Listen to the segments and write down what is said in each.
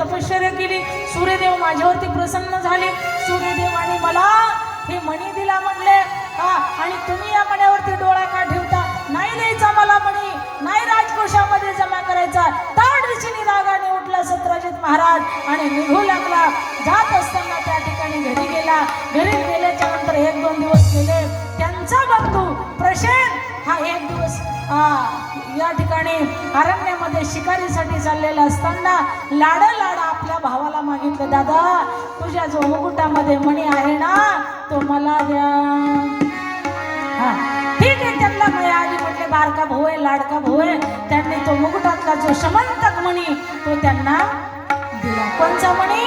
तपश्चर्या केली. सूर्यदेव माझ्यावरती प्रसन्न झाले. सूर्यदेवाने मला हे मणी दिला म्हणले हा आणि तुम्ही या मण्यावरती डोळा का ठेवता? नाही द्यायचा मला मणी. नाही राजकोषामध्ये जमा करायचा. ताड रागाने उठला सत्राजित महाराज आणि निघू लागला. जात असताना त्या ठिकाणी घरी गेला. घरी गेल्याच्यानंतर एक दोन दिवस गेले. त्यांचा बंधू प्रशेन हा एक दिवस या ठिकाणी अरण्यामध्ये शिकारीसाठी चाललेला असताना लाड लाड आपल्या भावाला मागितलं दादा तुझ्या जो मुकुटामध्ये मणी आहे ना तो मला द्या. हा ठीक आहे त्यांना माया म्हटले बारका भाऊ आहे लाडका भाऊ आहे. त्यांनी तो मुकुटातला जो समंतक मणी तो त्यांना दिला. कोणचा मणी?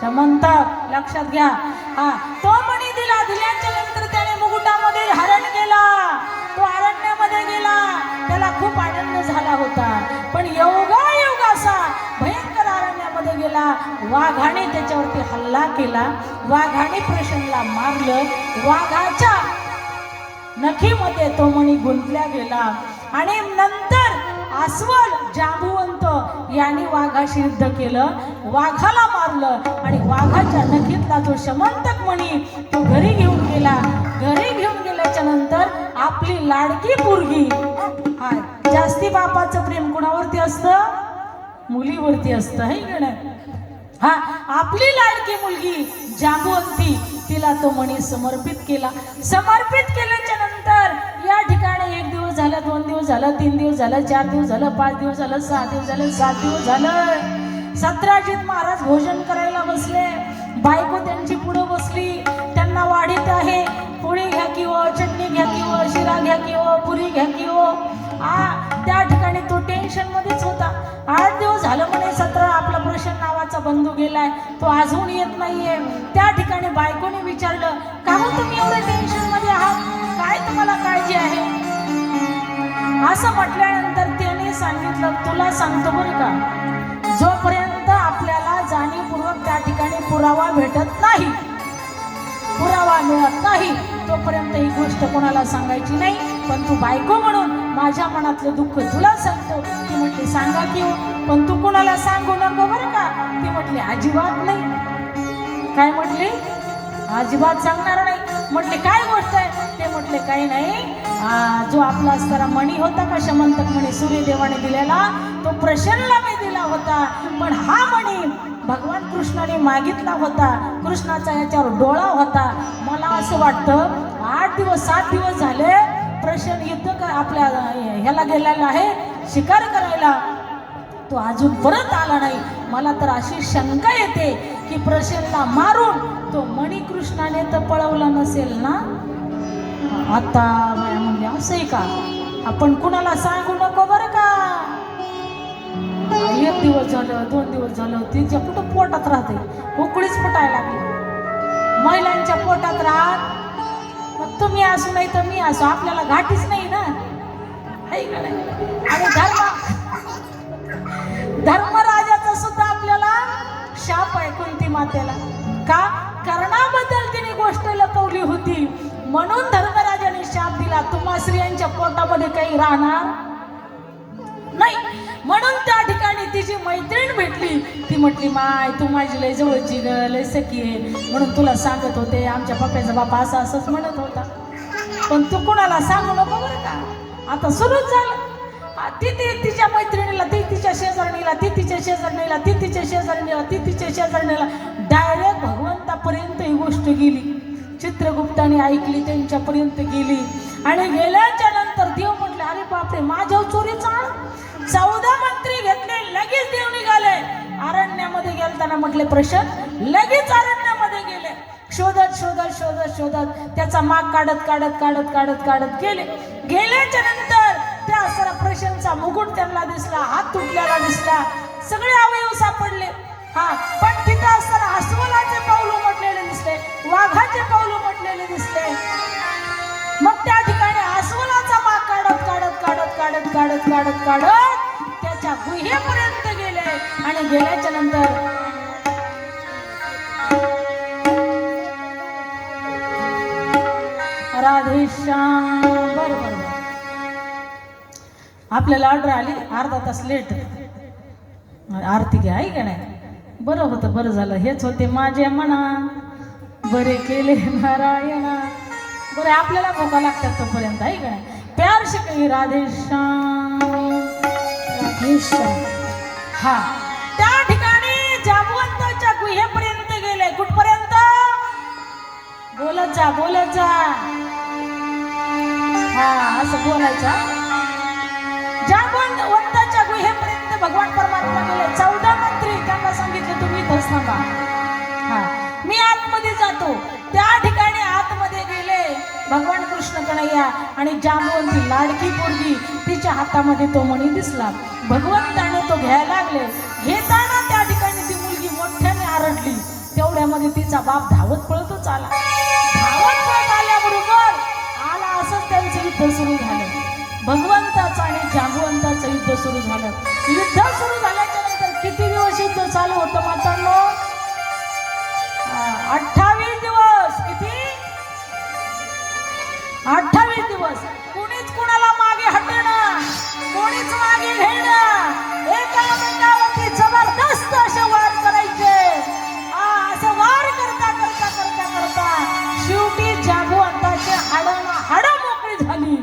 समंतक. लक्षात घ्या. हा तो मणी दिला दिल्याच्या त्याला खूप आनंद झाला होता. पण योगायोग असा भयंकर आरण्यामध्ये गेला. वाघाने त्याच्यावरती हल्ला केला. वाघाने प्रश्नला मारलं. वाघाच्या नखीमध्ये तो मणी गुंतल्या गेला. आणि नंतर अस्वल जांबुवंत यांनी वाघाशी युद्ध केलं. वाघाला मारलं. आणि वाघाच्या नखीतला जो शमंतक मणी तो घरी घेऊन गेला. घरी घेऊन गेल्याच्यानंतर आपली लाडकी पोरगी. हा जास्ती बापाचं प्रेम कुणावरती असतं? मुलीवरती असतं हे की नाही? हा आपली लाडकी मुलगी जागवंती तिला तो मणी समर्पित केला. समर्पित केल्याच्यानंतर या ठिकाणी एक दिवस झाला दोन दिवस झालं तीन दिवस झालं चार दिवस झालं पाच दिवस झालं सहा दिवस झालं सात दिवस झालं. सतराजीत महाराज भोजन करायला बसले. बायको त्यांची पुढं बसली. त्यांना वाढीत आहे. घ्या की चटणी घ्या की शिरा घ्या की पुरी घ्या की हो आ त्या ठिकाणी तो टेन्शन मध्येच होता. आठ दिवस झालं म्हणे सतरा आपला प्रश्न नावाचा बंधू गेलाय. तो अजून येत नाहीये. त्या ठिकाणी बायकोने विचारलं का हो तुम्ही एवढं टेन्शनमध्ये आहात? काय तुम्हाला काळजी आहे? असं म्हटल्यानंतर त्याने सांगितलं तुला सांगतो बरं का जोपर्यंत आपल्याला जाणीवपूर्वक त्या ठिकाणी पुरावा भेटत नाही पुरावा मिळत नाही. तोपर्यंत ही गोष्ट कोणाला सांगायची नाही. पण तू बायको म्हणून माझ्या मनातलं दुःख तुला सांगतो. ती म्हटली सांगा की हो. पण तू कोणाला सांगू नको बरं का? ती म्हटली अजिबात नाही. काय म्हटली? अजिबात सांगणार नाही. म्हटले काय गोष्ट आहे? ते म्हटले काही नाही. जो आपला असणारा मणी होता का शमंतक मणी सूर्यदेवाने दिलेला तो प्रसन्नला मी दिला होता. पण हा मणी भगवान कृष्णाने मागितला होता. कृष्णाचा याच्यावर डोळा होता. मला असं वाटतं आठ दिवस सात दिवस झाले प्रश्न युद्ध आपल्या ह्याला गेलेला आहे शिकार करायला. तो अजून परत आला नाही. मला तर अशी शंका येते की प्रश्नला मारून तो मणिकृष्णाने तर पळवला नसेल ना? आता म्हणजे असंही का? आपण कुणाला सांगू नको बरं का? एक दिवस झालं दोन दिवस झालं तिच्या कुठं पोटात राहते. उकळीच फुटायला लागली. महिलांच्या पोटात राहत. मग तुम्ही असू नाही तर मी असू आपल्याला घाटीच नाही ना. आणि धर्म धर्मराजाचा सुद्धा आपल्याला शाप आहे कुंती मातेला. का? कर्णाबद्दल तिने गोष्ट लपवली होती. म्हणून धर्मराजाने शाप दिला. तुम्हा स्त्रियांच्या पोटामध्ये काही राहणार? नाही. म्हणून त्या तिची मैत्रीण भेटली. ती म्हटली माय तू माझी लय जवळची ग लय सखी आहे. म्हणून तुला सांगत होते आमच्या पप्प्याचा बापा असं असंच म्हणत होता. पण तू कुणाला सांगू नको बरं का? आता सुरूच झालं. ती ती तिच्या मैत्रिणीला ती तिच्या शेजारणीला ती तिच्या शेजारणीला ती तिच्या शेजारणीला ती तिच्या शेजारणीला डायरेक्ट भगवंतापर्यंत ही गोष्ट गेली. चित्रगुप्ताने ऐकली त्यांच्यापर्यंत गेली. आणि गेल्याच्यानंतर देव म्हटले अरे बापरे माझ्या चोरी चाळ चौदा मंत्री घेतले लगेच देव निघाले. अरण्यामध्ये गेलताना म्हटले प्रश्न लगेच अरण्यामध्ये गेले. शोधत शोधत शोधत शोधत त्याचा माग काढत काढत काढत काढत काढत गेले. गेल्याच्यानंतर त्या असरा प्रश्नचा मुकुट त्यांना दिसला हात तुटलेला दिसला. सगळे अवयव सापडले. हा पण तिथं असताना अस्वलाचे पाऊल म्हटलेले दिसले वाघाचे पाऊल म्हटलेले दिसले. मग त्या ठिकाणी अस्वलाचा माग काढत काढत काढत काढत काढत काढत काढत गेल्याच्यानंतर राधेश्याम बरं बरं बरं. आपल्याला ऑर्डर आली अर्धा तास लेट आरती घ्या आहे का नाही? बरं होतं बरं झालं. हेच होते माझे म्हणा बरे केले नारायणा. बरं आपल्याला भोका लागतात तोपर्यंत आहे का नाही? प्यार शिकली राधेश्याम राधेश्याम हा. त्या ठिकाणी जामवंताच्या गुहेपर्यंत गेले. कुठपर्यंत? बोलत जा बोलत जा. हा असं बोलायचं जामवंताच्या गुहेपर्यंत भगवान परमात्मा गेले. चौदा मंत्री त्यांना सांगितलं तुम्ही इथंच थांबा. हा. मी आतमध्ये जातो. त्या ठिकाणी आतमध्ये गेले. भगवान कृष्ण कन्हैया आणि जांबवंती लाडकी पोरगी तिच्या हातामध्ये तो मणी दिसला. भगवंताने तो घ्यायला लागले. घेताना त्या ठिकाणी ती मुलगी मोठ्याने आरडली. तेवढ्यामध्ये तिचा बाप धावत पळतच आला. धावत पळत आल्याबरोबर आला असंच त्यांचं युद्ध सुरू झालं. भगवंताचं आणि जागवंताचं युद्ध सुरू झालं. युद्ध सुरू झाल्याच्यानंतर किती दिवस युद्ध चालू होतं मातांनो? अठ्ठावीस दिवस. किती? अठ्ठावीस दिवस. कोणीच मागे घेणं एकामेकावरती जबरदस्त असे वार करायचे. आ, असे वार करता करता करता करता शेवटी जांबुवंताचे हाड हाडं मोकळी झाली.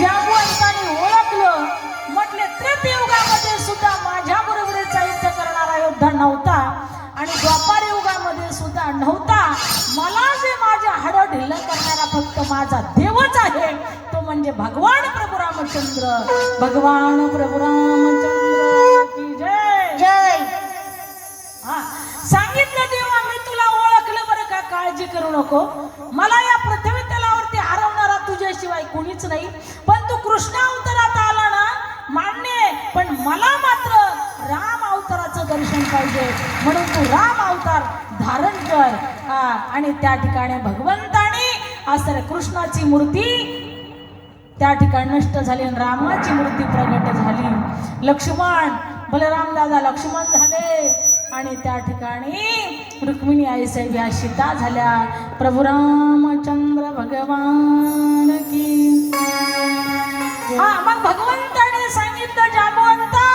जांबुवंताने ओळखलं. म्हटले त्रेतयुगामध्ये सुद्धा माझ्या बरोबरीचा युद्ध करणारा योद्धा नव्हता आणि द्वापार युगामध्ये सुद्धा नव्हता. मला जे माझ्या हाडं ढिल्ल करणारा फक्त माझा देवच आहे. म्हणजे भगवान प्रभू रामचंद्र. भगवान प्रभू रामचंद्र. की जय. जय. हा. सांगितलं देवा मी तुला ओळखलं बरं का काळजी करू नको. मला या पृथ्वी तलावरती हरवणारा तुझ्याशिवाय कोणीच नाही. पण तू कृष्ण अवतारात आला ना मान्य पण मला मात्र राम अवताराचं दर्शन पाहिजे. म्हणून तू राम अवतार धारण कर. हा, आणि त्या ठिकाणी भगवंताने असं कृष्णाची मूर्ती त्या ठिकाणी नष्ट झाली आणि रामाची मूर्ती प्रगट झाली. लक्ष्मण बलराम दादा लक्ष्मण झाले. आणि त्या ठिकाणी रुक्मिणी आई साहेब या सीता झाल्या. प्रभू रामचंद्र भगवान की हा मग भगवंताने सांगितलं जामवंता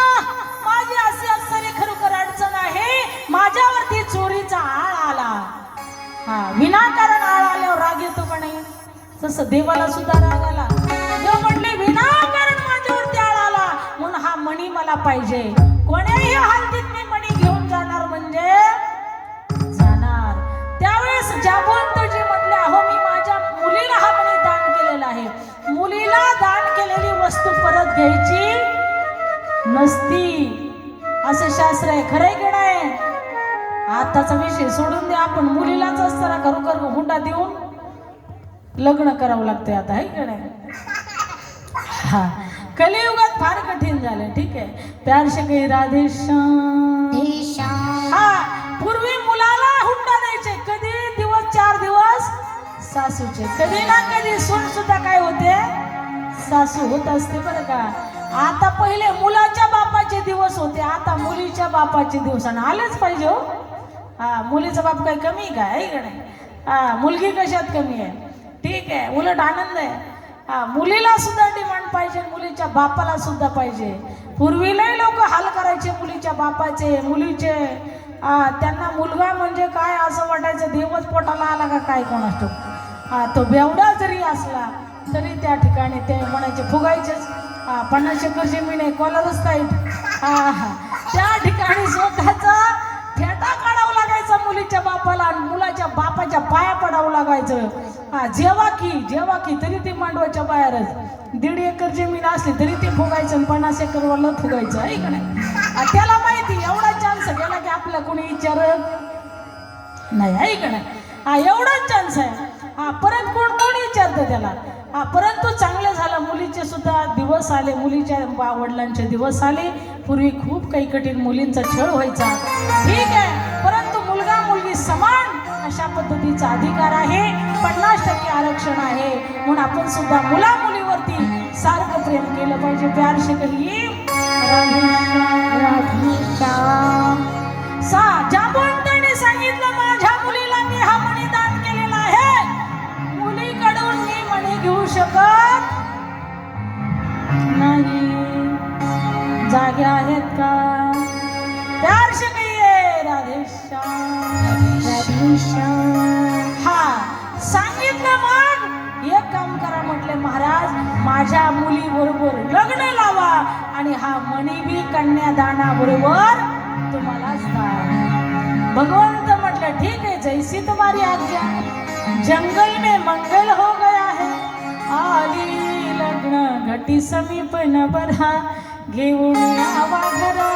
माझी अशी असणारी खरोखर अडचण आहे. माझ्यावरती चोरीचा आळ आला. हा विनाकारण आळ आल्यावर राग येतो का नाही? तसं देवाला सुद्धा राग आला. मला मणी मला पाहिजे. कोण्याही हालतीत मी मणी घेऊन जाणार म्हणजे? जाणार. त्यावेळेस जाबवंतजी म्हटले अहो मी माझ्या मुलीला हा मणी दान केलेला आहे. मुलीला दान केलेली वस्तू परत घ्यायची नसती. असं शास्त्र आहे. खरंय की नाही? आताचा विषय सोडून द्या. आपण मुलीलाच असताना खरोखर हुंडा देऊन लग्न करावं लागतंय आता आहे की नाही? हा. कलियुगात फार कठीण झालं ठीक आहे? प्यार से काही राधेश्याम हा पूर्वी मुलाला हुंडा द्यायचे. कधी? दिवस चार दिवस? सासूचे. कधी ना कधी सून सुद्धा काय होते? सासू होत असते बरं का. आता पहिले मुलाच्या बापाचे दिवस होते आता मुलीच्या बापाचे दिवस. आणि आलेच पाहिजे हो. हा मुलीचा बाप काय कमी आहे का? आहे का नाही? हा मुलगी कशात कमी आहे? ठीक आहे उलट आनंद आहे. हा मुलीला सुद्धा डिमांड पाहिजे मुलीच्या बापाला सुद्धा पाहिजे. पूर्वीलाही लोक हाल करायचे मुलीच्या बापाचे मुलीचे. त्यांना मुलगा म्हणजे काय असं वाटायचं देवच पोटाला आला का काय कोण असतो हा तो बेवडा जरी असला तरी त्या ठिकाणी ते म्हणायचे फुगायचेच. पन्नास एकर जमीन आहे कोलाच टाईट हा हा. त्या ठिकाणी स्वतःचा फेटा काढावा लागायचा मुलीच्या बापाला आणि मुलाच्या बापाच्या पाया पडावं लागायचं. हा जेव्हा की जेव्हा की तरी ते मांडवाच्या बाहेरच. दीड एकर जमीन असली तरी ते फुगायचं आणि पन्नास एकरवाला फुगायचं आहे का नाही? त्याला माहिती एवढा चान्स गेला की आपला कोणी विचार नाही आहे का नाही? हा एवढाच चान्स आहे. हा परत कोण कोण विचारतं त्याला? हा परंतु चांगलं झालं मुलीचे सुद्धा दिवस आले मुलीच्या वडिलांचे दिवस आले. पूर्वी खूप काही कठीण मुलींचा छळ व्हायचा. ठीक आहे परंतु मुलगा मुलगी समान अशा पद्धतीचा अधिकार आहे. आरक्षण आहे. म्हणून आपण सुद्धा मुला मुलीवरती सारखं प्रेम केलं पाहिजे. प्यार से कहिए राधेश्याम. राधेश्याम सा सांगितलं माझ्या मुलीला मी हा मणी दान केलेला आहे. मुलीकडून मी मणी घेऊ शकत नाही. जागे आहेत का? प्यार से कहिए राधे करा महाराज माझ्या मुली बरोबर लग्न लावा आणि हा मणी बी कन्यादाना बरोबर तुम्हालाच भगवंत म्हटलं ठीक आहे जैसी तुम्हारी आज्ञा. जंगल में मंगल हो गया है. आली लग्न घटी समीप न बरा घेऊन आवा घरा.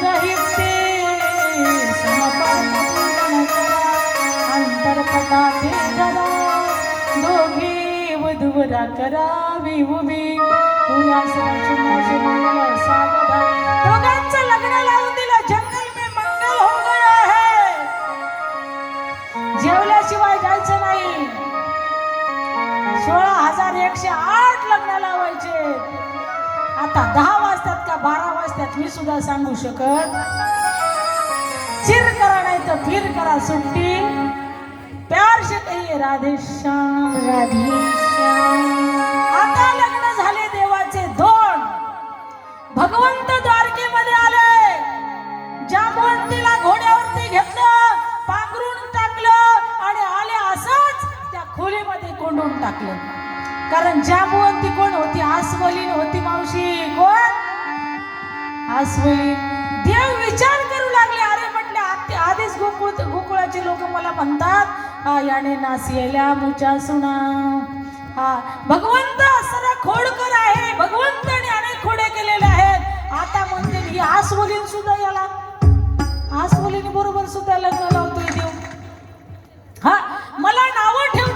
ग्रहिते समपान पूर्ण करा. दोघे वधुवरा करावी उभी. पुरा सदाशिव मंगल दोघांचं लग्न लावून दिलं. जंगल मे मंगल हो गया है. जेवल्याशिवाय जायचं नाही. सोळा हजार एकशे आठ लग्न लावायचे. आता दहा वाजतात का बारा वाजतात मी सुद्धा सांगू शकत? चिर करा नाही तर फिर करा सुट्टी. प्यार राधेश्याम राधेश्याम राधे आता लग्न झाले देवाचे दोन. भगवंत द्वारकेमध्ये आले. जांबवंतीला घोड्यावरती घेतलं पांघरून टाकलं आणि आले असंच त्या खोलीमध्ये कोंडून टाकलं. कारण जांबवंती कोण होती? आसवलीन होती मावशी. कोण? आसवलीन याने नासियल्या मुच्या सुना. हा भगवंत सरा खोडकर आहे. भगवंताने अनेक खोडे केलेले आहेत. आता म्हणते ही आसवलीन सुद्धा याला. आसवलीन बरोबर सुद्धा लग्न लावतोय देव. हा मला नावं ठेव.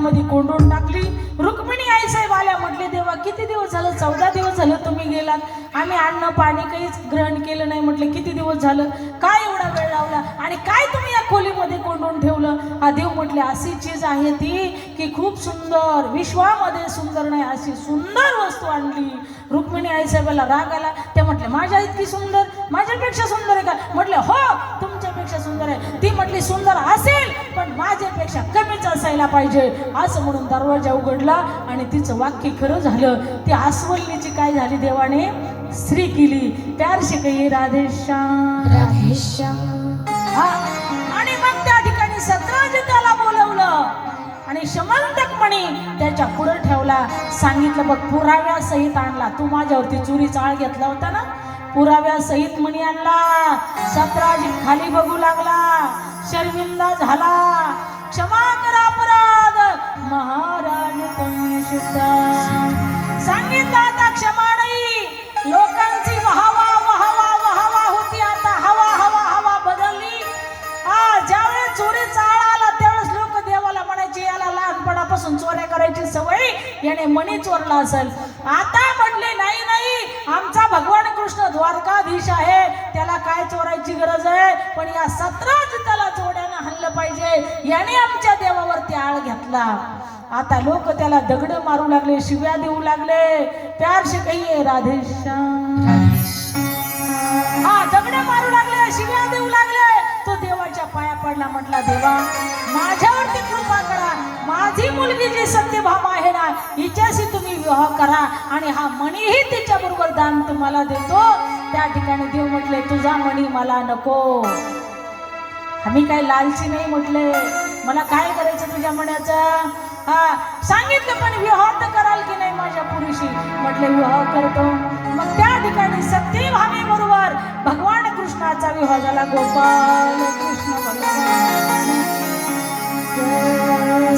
आतमध्ये कोंडून टाकली. रुक्मिणी आई साहेब आल्या म्हटले देवा किती दिवस झालं? चौदा दिवस झालं तुम्ही गेलात. आम्ही अन्न पाणी काहीच ग्रहण केलं नाही. म्हटले किती दिवस झालं? काय एवढा वेळ लावला? आणि काय तुम्ही या खोलीमध्ये कोंडून ठेवलं? हा देव म्हटले अशी चीज आहे ती की खूप सुंदर विश्वामध्ये सुंदर नाही अशी सुंदर वस्तू आणली. रुक्मिणी आई साहेबाला राग आला. ते म्हटले माझ्या इतकी सुंदर माझ्यापेक्षा सुंदर आहे का? म्हटले हो आहे. ती म्हटली सुंदर असेल पण माझ्यापेक्षा कमीच असायला पाहिजे. असं म्हणून दरवाजा उघडला आणि तिचं वाक्य खरं झालं. ती आसवल्लीची काय झाली देवाने? स्त्री केली. प्यार शिकई राधे श्याम राधे श्याम हा. आणि मग त्या ठिकाणी सतराजी त्याला बोलवलं. आणि शमंतक त्याच्या पुढे ठेवला. सांगितलं बघ पुराव्या सहित आणला. तू माझ्यावरती चुरी चाळ घेतला होता ना? पुराव्या सहित आणला. सतराज खाली बघू लागला. शर्मिंदा झाला. क्षमा करा अपराध. महाराज तुम्ही सुद्धा सांगितलं आता क्षमा नाही. लोकांची वाहवा वाहवा वाहवा होती आता. हवा हवा हवा बदलली. हा ज्यावेळेस चोरी चाळ आला त्यावेळेस लोक देवाला म्हणायचे याला लहानपणापासून चोऱ्या करायची सवय याने मणी चोरला असेल. आता म्हटले नाही नाही आमचा भगवान कृष्ण द्वारकाधीश आहे. त्याला काय चोरायची गरज आहे? पण या सतराच त्याला चोड्यानं हल्लं पाहिजे. याने आमच्या देवावरती आळ घेतला. आता लोक त्याला दगड मारू लागले शिव्या देऊ लागले. प्यार से राधेश हा दगड मारू लागले शिव्या देऊ लागले. तो देवाच्या पाया पडला म्हटला देवा माझ्यावरती कृपा करा माझी मुलगी जी सत्यभामा आहे ना हिच्याशी तुम्ही विवाह करा आणि हा मणीही तिच्या बरोबर दान तुम्हाला देतो. त्या ठिकाणी देव म्हटले तुझा मणी मला नको. आम्ही काय लालची नाही म्हटले. मला काय करायचं तुझ्या मण्याचं? हा सांगितलं पण विवाह तर कराल की नाही माझ्या पुरुषी म्हटले विवाह करतो. मग त्या ठिकाणी सत्यभामे बरोबर भगवान कृष्णाचा विवाह झाला. गोपाल कृष्ण भगवान.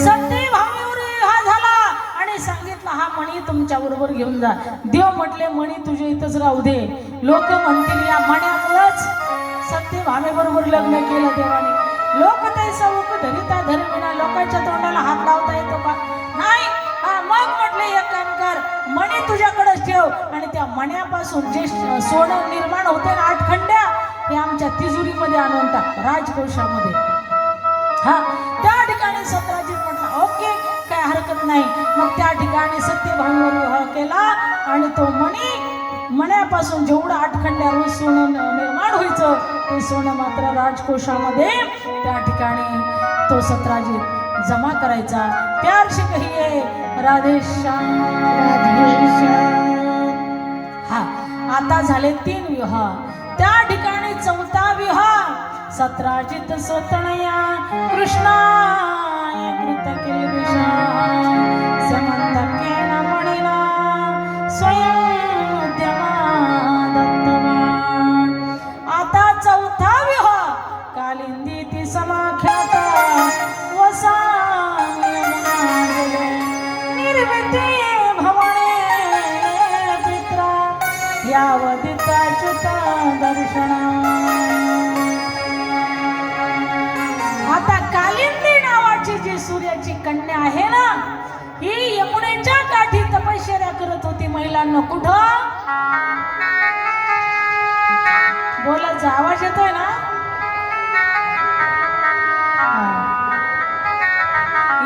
सत्यभामेवर हा झाला. आणि सांगितलं हा मणी तुमच्या बरोबर घेऊन जा. देव म्हटले मणी तुझ्या इथंच राहू दे. लोक म्हणतील या मण्यामुळंच सत्यभामे बरोबर लग्न केलं देवाने. लोक ते उक धरिता धर्मिना लोकांच्या तोंडाला हात लावता येतो का? नाही. हा मग म्हटले एक काम कर. मणी तुझ्याकडेच ठेव. आणि त्या मण्यापासून जे सोनं निर्माण होते ना आठ खंड्या हे आमच्या तिजोरीमध्ये आणून टाक राजकोषामध्ये. हा त्या ठिकाणी सत्राजी म्हटला ओके काय हरकत नाही. मग त्या ठिकाणी सत्यभामीवर विवाह केला आणि तो मणी मण्यापासून जेवढं आठखंड्या रोज सोनं निर्माण व्हायचं ते सोनं मात्र राजकोषामध्ये त्या ठिकाणी तो सतराजीत जमा करायचा. प्यार से राधेश्याम राधे हा आता झाले तीन विवाह. त्या ठिकाणी चौथा विवाह. सत्राजित सोतणया कृष्णा। आवाज येतोय ना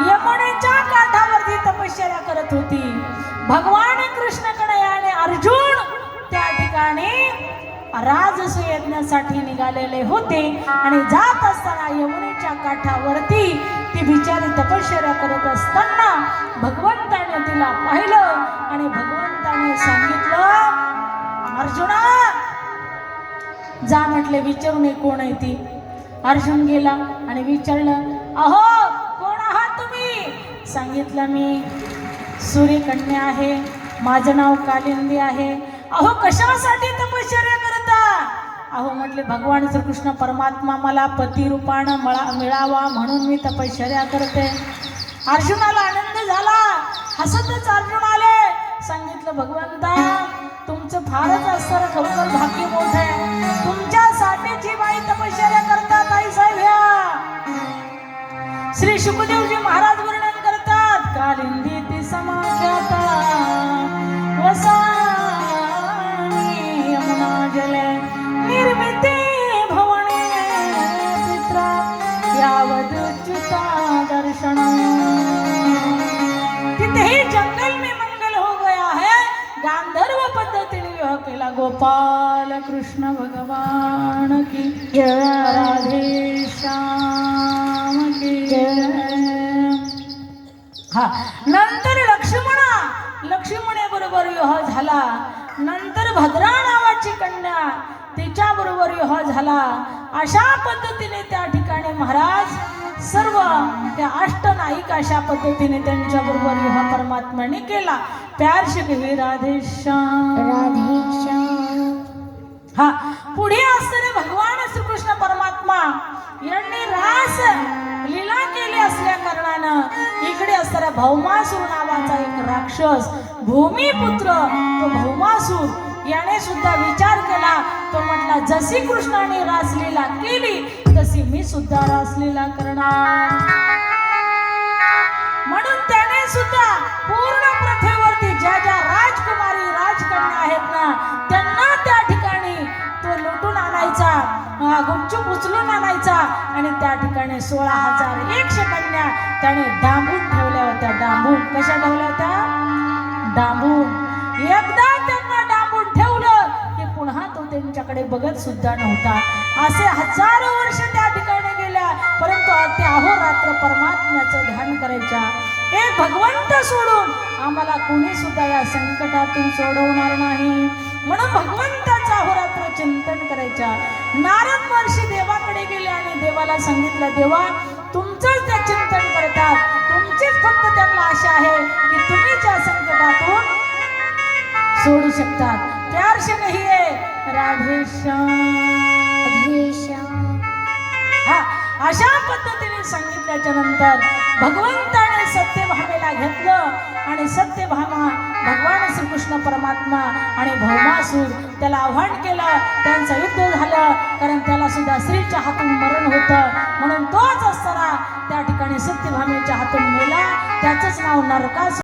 यमुनेच्या काठावरती तपश्चर्या करत होती भगवान कृष्णकडे आले अर्जुन. त्या ठिकाणी राजसूय यज्ञासाठी निघालेले होते आणि जात असताना यमुनेच्या काठावरती ती बिचारी तपश्चर्या करत असताना भगवंताने तिला पाहिलं आणि भगवंताने सांगितलं अर्जुना जा म्हटले विचारू नये कोण आहे ती. अर्जुन गेला आणि विचारलं अहो कोण आहात तुम्ही? सांगितलं मी सूर्यकन्या आहे माझं नाव कालिंदी आहे. अहो कशासाठी तपश्चर्या करता? अहो म्हटले भगवान श्रीकृष्ण परमात्मा मला पती रूपानं मला मिळावा म्हणून मी तपश्चर्या करते. अर्जुनाला आनंद झाला. हसतच अर्जुन आले. सांगितलं भगवंता तुमचं फारच असतं खरोखर भाग्य मोठं आहे. तुमच्यासाठी जी बाई तपश्चर्या करतात आई साहेब ह्या. श्री शुकदेवजी महाराज वर्णन करतात कालिंदी ती समाख्याता वसा गोपाल कृष्ण भगवान की जय राधे श्याम की जय। हा नंतर लक्ष्मणा लक्ष्मणे बरोबर विवाह झाला. नंतर भद्रा नावाची कन्या तिच्या बरोबर विवाह झाला. अशा पद्धतीने त्या ठिकाणी महाराज सर्व त्या अष्टनायिक अशा पद्धतीने त्यांच्या बरोबर विवाह परमात्म्याने केला. प्यार शिकवी राधेश्याम राधे श्याम. हा पुढे असणारे भगवान श्रीकृष्ण परमात्मा यांनी रास लीला केली असल्या कारणानं इकडे असणारा भौमासूर नावाचा एक राक्षस भूमिपुत्र तो भौमासूर याने सुद्धा विचार केला. तो म्हटला जशी कृष्णाने रासलीला केली तशी मी सुद्धा रासलीला करणार. म्हणून त्याने सुद्धा पूर्ण प्रथेवरती ज्या ज्या राजकुमारी राजकन्या आहेत ना त्यांना त्या ठिकाणी तो लुटून आणायचा गुपचूप उचलून आणायचा आणि त्या ठिकाणी सोळा हजार एकशे कन्या त्याने डांबून ठेवल्या होत्या. डांबून. कशा ठेवल्या होत्या? डांबून. एकदा त्यांना डांबून ठेवलं की पुन्हा तो त्यांच्याकडे बघत सुद्धा नव्हता. असे हजारो वर्ष त्या ठिकाणी गेल्या परंतु ते अहोरात्र परमात्म्याचं ध्यान करायच्या. हे भगवंत सोडून आम्हाला कोणी सुद्धा या संकटातून सोडवणार नाही. म्हणून भगवंताचं अहोरात्र चिंतन करायच्या. नारद महर्षी देवाकडे गेले आणि देवाला सांगितलं देवा तुमचंच त्या चिंतन करतात. तुमचीच फक्त त्यांना आशा आहे की तुम्हीच या संकटातून सोडू शकतात. प्यार से राधेश्याम हा अशा पद्धतीने सांगितल्याच्या नंतर भगवंताने सत्यभामेला घेतलं आणि सत्यभामा भगवान श्रीकृष्ण परमात्मा आणि भौमासूर त्याला आव्हान केलं त्यांचं युद्ध झालं कारण त्याला सुद्धा स्त्रीच्या हातून मरण होतं. म्हणून तोच असताना त्या ठिकाणी सत्यभामेच्या हातून मेला. त्याचंच नाव नरकास